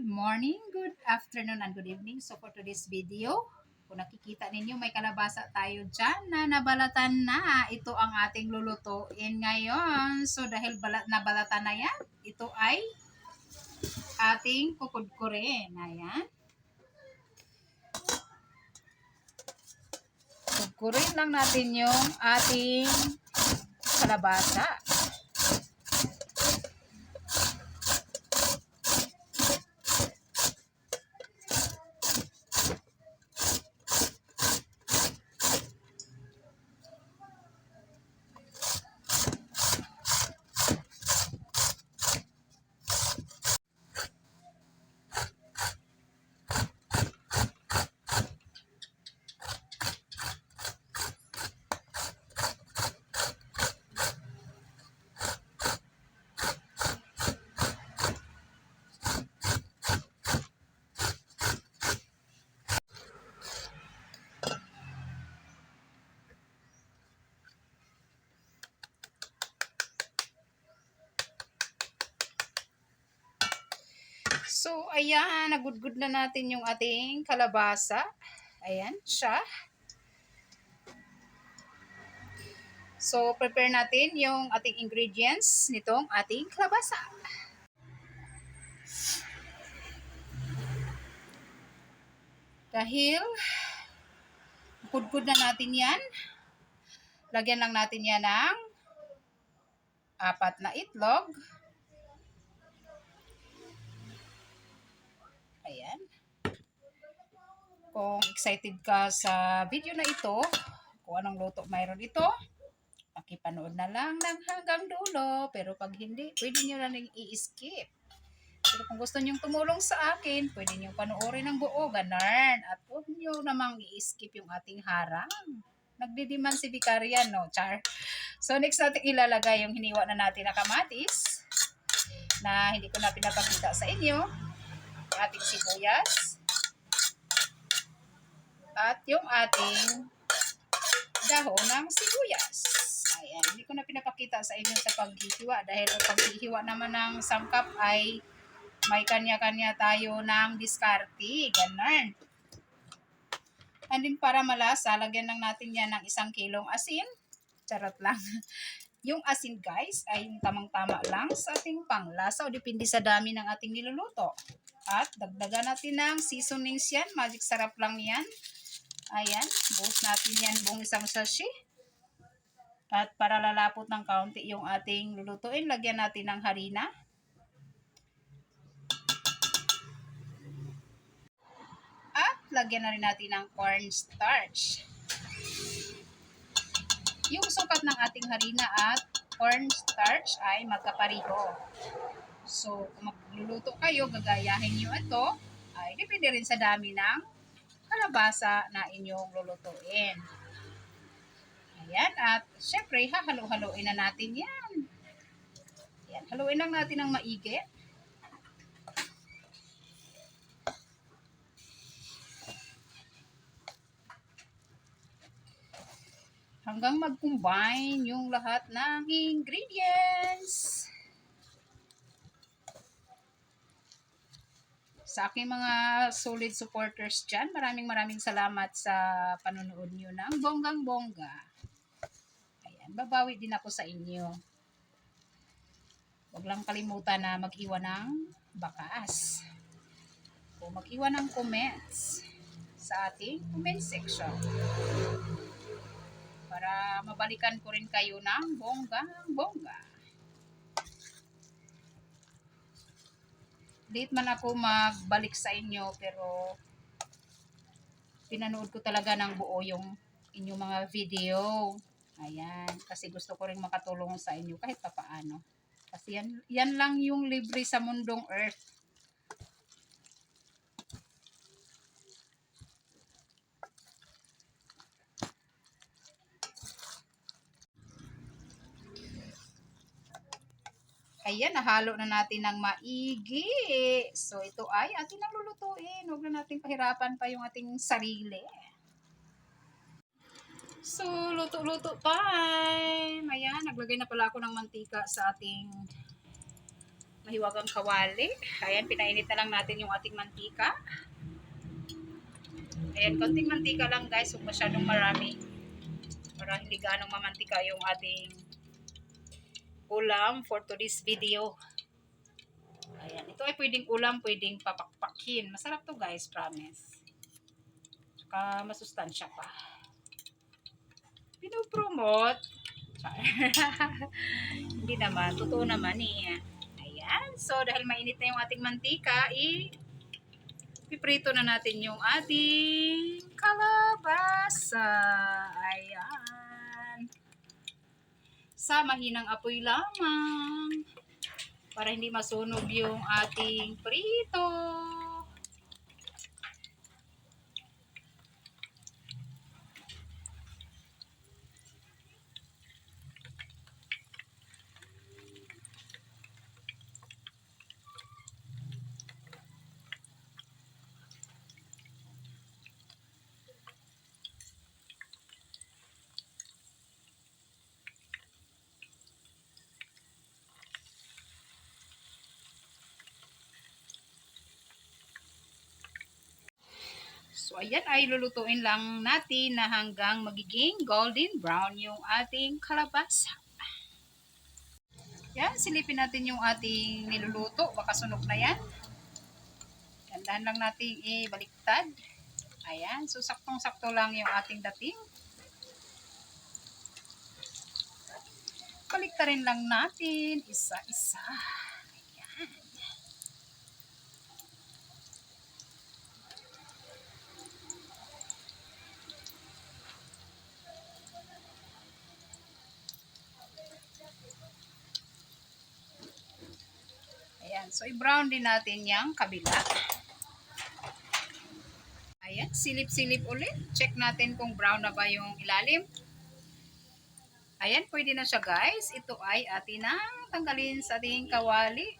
morning, good afternoon, and good evening. So for today's video, kung nakikita ninyo, may kalabasa tayo dyan na nabalatan na. Ito ang ating lulutuin ngayon. So dahil balat na balatan na yan, ito ay ating kukudkurin. Ayan. Kukudkurin lang natin yung ating kalabasa. So, ayan, nagudgud na natin yung ating kalabasa. Ayan, siya. So, prepare natin yung ating ingredients nitong ating kalabasa. Dahil, kudkud na natin yan. Lagyan lang natin yan ng apat na itlog. Ayan. Kung excited ka sa video na ito, kung anong luto mayroon ito, pakipanood na lang ng hanggang dulo. Pero pag hindi, pwede nyo na rin i-skip. Pero kung gusto nyong tumulong sa akin, pwede nyo panoorin ng buo, ganarn. At huwag nyo namang i-skip yung ating harang. Nagdidiman si Vicarian, no? Char. So, next natin ilalagay yung hiniwa na natin na kamatis na hindi ko na pinapakita sa inyo ating sibuyas at yung ating dahon ng sibuyas. Ayan, hindi ko na pinapakita sa inyo sa paghihiwa dahil ang paghihiwa naman ng sangkap ay may kanya-kanya tayo ng diskarte. Ganun. And then para malasa, lagyan lang natin yan ng isang kilong asin. Charot lang. Yung asin guys ay yung tamang-tama lang sa ating panglasa o depende sa dami ng ating niluluto. At dagdagan natin ng seasonings yan. Magic sarap lang yan. Ayan. Buhos natin yan buong isang sachet. At para lalapot ng kaunti yung ating lulutuin, lagyan natin ng harina. At lagyan na rin natin ng cornstarch. Yung sukat ng ating harina at cornstarch ay magkapariho. So, kung magluluto kayo, gagayahin nyo ito, ay depende rin sa dami ng kalabasa na inyong lulutuin. Ayan, at syempre, hahalo-haloin na natin yan. Ayan, haluin lang natin ng maigi. Hanggang mag-combine yung lahat ng ingredients. Sa aking mga solid supporters dyan, maraming maraming salamat sa panonood nyo ng bonggang bongga. Ayan, babawi din ako sa inyo. Huwag lang kalimutan na mag-iwan ng bakas. O mag-iwan ng comments sa ating comment section. Para mabalikan ko rin kayo ng bonggang bongga. Late man ako magbalik sa inyo pero pinanood ko talaga ng buo yung inyong mga video. Ayan, kasi gusto ko rin makatulong sa inyo kahit papaano. Kasi yan, yan lang yung libre sa mundong earth. Ayan, nahalo na natin ng maigi. So, ito ay atin ang lulutuin. Huwag na natin pahirapan pa yung ating sarili. So, luto-luto time. Ayan, naglagay na pala ako ng mantika sa ating mahiwagang kawali. Ayan, pinainit na lang natin yung ating mantika. Ayan, konting mantika lang guys, huwag masyadong marami. Para hindi ganong mamantika yung ating ulam for today's video. Ayan, ito ay pwedeng ulam, pwedeng papakpakin. Masarap to guys, promise. Tsaka masustansya pa. Pinopromote. Hindi naman, totoo naman eh. Ayan, so dahil mainit na yung ating mantika, i piprito na natin yung ating kalabasa. Ayan. Sa mahinang apoy lamang. Para hindi masunog yung ating prito. So, ayan ay lulutuin lang natin na hanggang magiging golden brown yung ating kalabasa. Yan, silipin natin yung ating niluluto. Baka sunog na yan. Gandahan lang natin ibaliktad. Ayan, so saktong-sakto lang yung ating dating. Baliktarin lang natin isa-isa. Ayan. Ayan. So, i-brown din natin yung kabila. Ayan. Silip-silip ulit. Check natin kung brown na ba yung ilalim. Ayan. Pwede na siya guys. Ito ay atin na tanggalin sa ating kawali.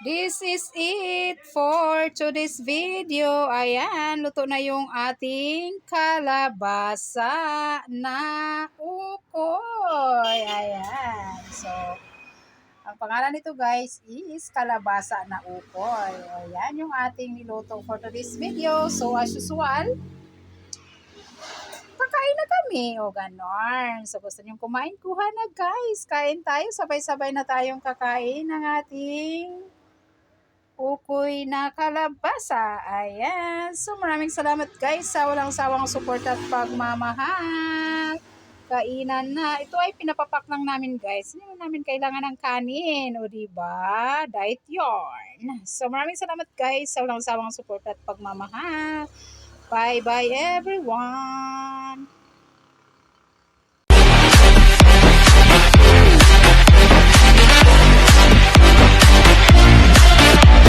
This is it for today's video. Ayan, luto na yung ating kalabasa na ukoy. Ayan. So, ang pangalan nito guys is kalabasa na ukoy. Ayan yung ating niluto for today's video. So, as usual, kakain na kami. O, ganon. So, gusto niyong kumain? Kuha na guys. Kain tayo. Sabay-sabay na tayong kakain ng ating ukoy na kalabasa. Ayan. So, maraming salamat guys sa walang sawang support at pagmamahal. Kainan na. Ito ay pinapapak lang namin guys. Hindi na namin kailangan ng kanin. O, diba? Diet yarn. So, maraming salamat guys sa walang sawang support at pagmamahal. Bye-bye everyone.